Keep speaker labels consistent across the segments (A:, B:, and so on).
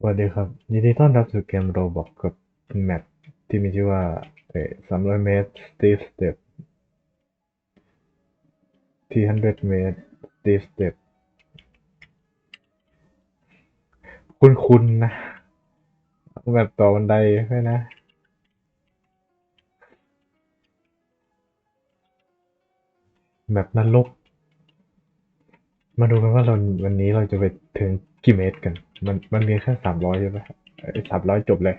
A: สวัสดีครับ ยินดีต้อนรับสู่เกมโรบอกกับแมปที่มีชื่อว่าเอ่อ300เมตร Steep Step 400เมตร Steep Step คุ้นๆนะแบบต่อบันไดใช่นะ แบบนรกมาดูกันว่าเราวันนี้เราจะไปถึงกี่เมตรกัน มันมันมีแค่สามร้อยใช่ไหมสามร้อยจบเลย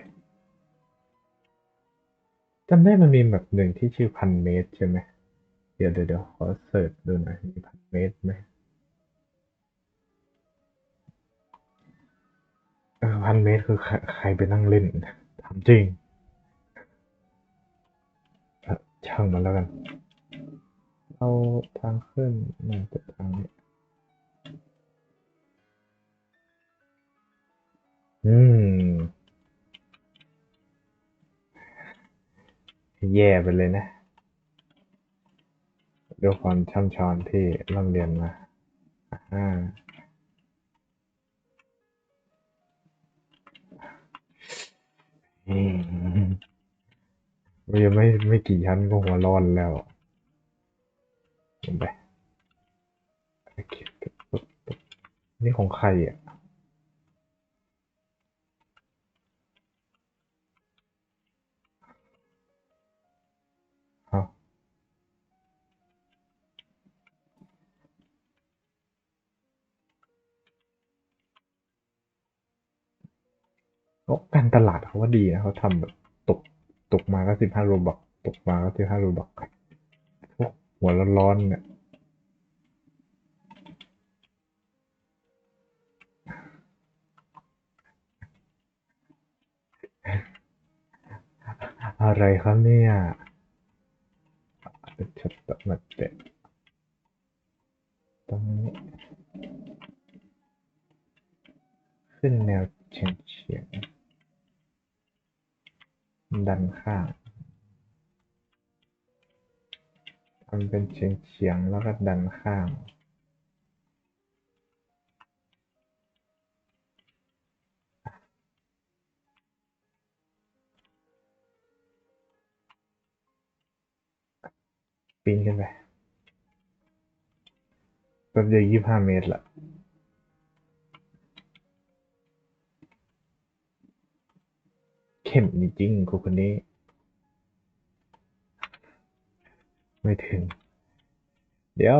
A: จำได้มันมีแบบหนึ่งที่ชื่อพันเมตรใช่ไหมเดี๋ยวเดี๋ยวเขอเสิร์ชดูหน่อยมีพันเมตรไหมเออพันเมตรคือใครไปนั่งเล่นถามจริงช่างมันแล้วกัน เอาทางขึ้นมาจากทางนี้ อืม แย่ไปเลยนะด้วยความช่ำชองที่ร่ำเรียนมาอ่าอืมยังไม่ไม่กี่ชั้นก็หัวร้อนแล้วลงไปนี่ของใครอะ โอ้การตลาดเขาว่าดีนะเขาทำแบบตกตกมาก็สิบห้าโรบักตกมาก็สิบห้าโรบักพวกหัวร้อนๆเนี่ยอะไรครับเนี่ยちょっと待ってตรงนี้ ขึ้นแนวเฉียงเฉียงๆ ง ดันข้างทำเป็นเฉียงเฉียงๆแล้วก็ดันข้างปีนขึ้นไปแป๊บเดียวยี่ห้าเมตรละ เข้มจริงๆครูคนนี้ ไม่ถึง เดี๋ยว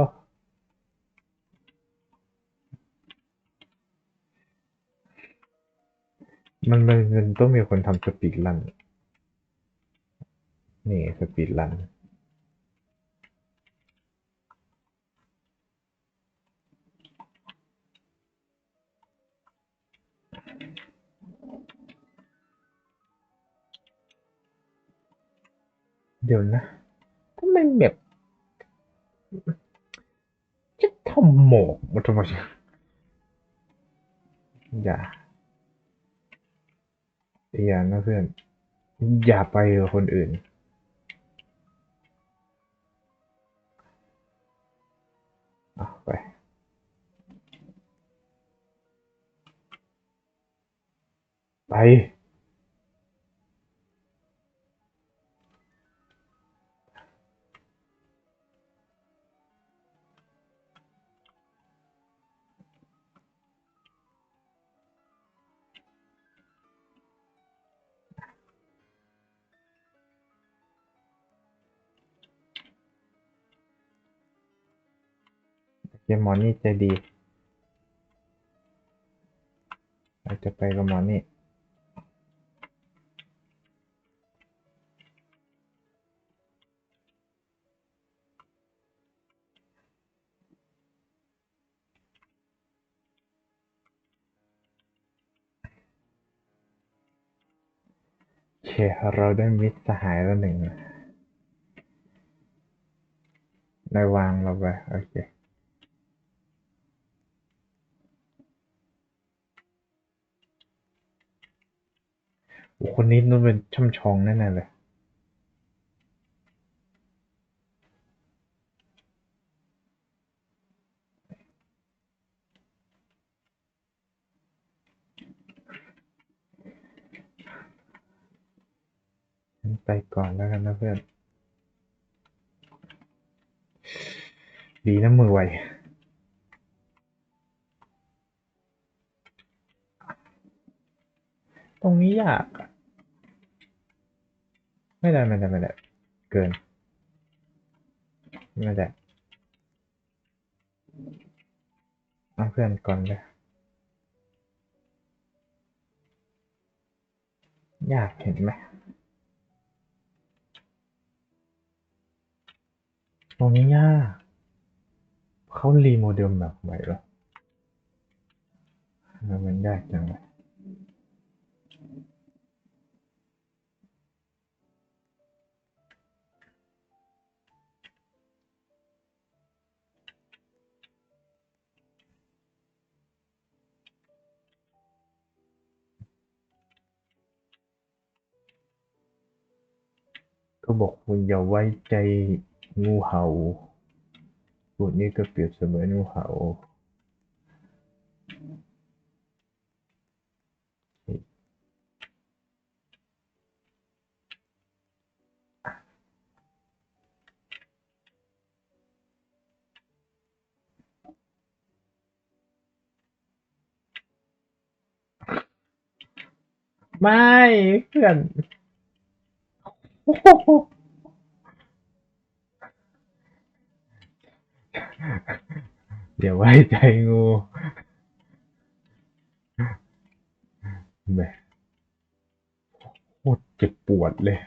A: มันมันมันต้องมีคนทำสปีดรัน นี่สปีดรัน ดี๋ยวนะทำไมแบบจะทำหมอกมาทำไมอย่าอย่านะเพื่อน อย่าไปกับคนอื่น อะไปไป หมอนี่ใจดีเราจะไปกับหมอนี่เคเราได้มิตรสหายแล้วหนึ่งได้วางเราไป โอเค โอ้คนนี้นุ่นเป็นช่ำชองแน่ๆเลย ไปก่อนแล้วกันนะเพื่อน ดีนะมือไวตรงนี้ยากอะ ไม่ได้ไม่ได้ไม่ได้เกินไม่ได้เอาเพื่อนก่อนเลยยากเห็นไหมตรงนี้ยากเขารีโมเดลแบบใหม่หรอมมันยากจังเลย บอกคุณอย่าไว้ใจงูเห่าพูดนี้ก็เปรียบเสมือนงูเห่าไม่เพื่อน เดี๋ยวไว้ใจงูแหมโคตรเจ็บปวดเลย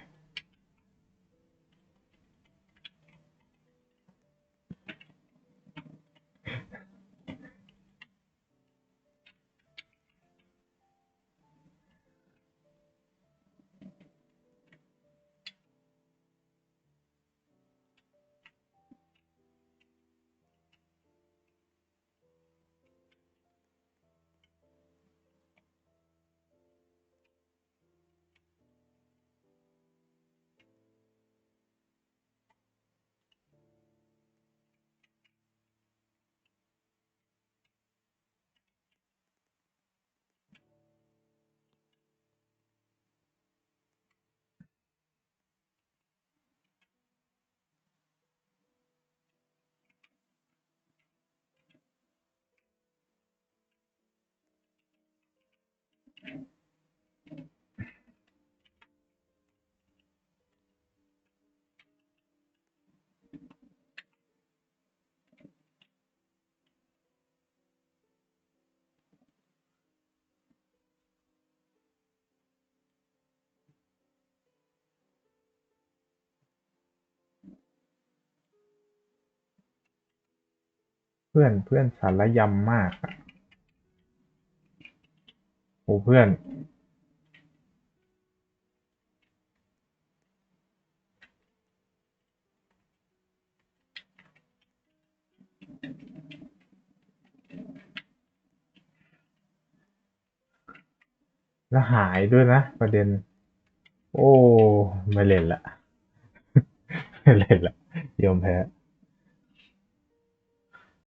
A: เพื่อนเพื่อนสารยำมากอะโอ้เพื่อน แล้วหายด้วยนะ ประเด็น โอ้ ไม่เล่นละ ไม่เล่นละยอมแพ้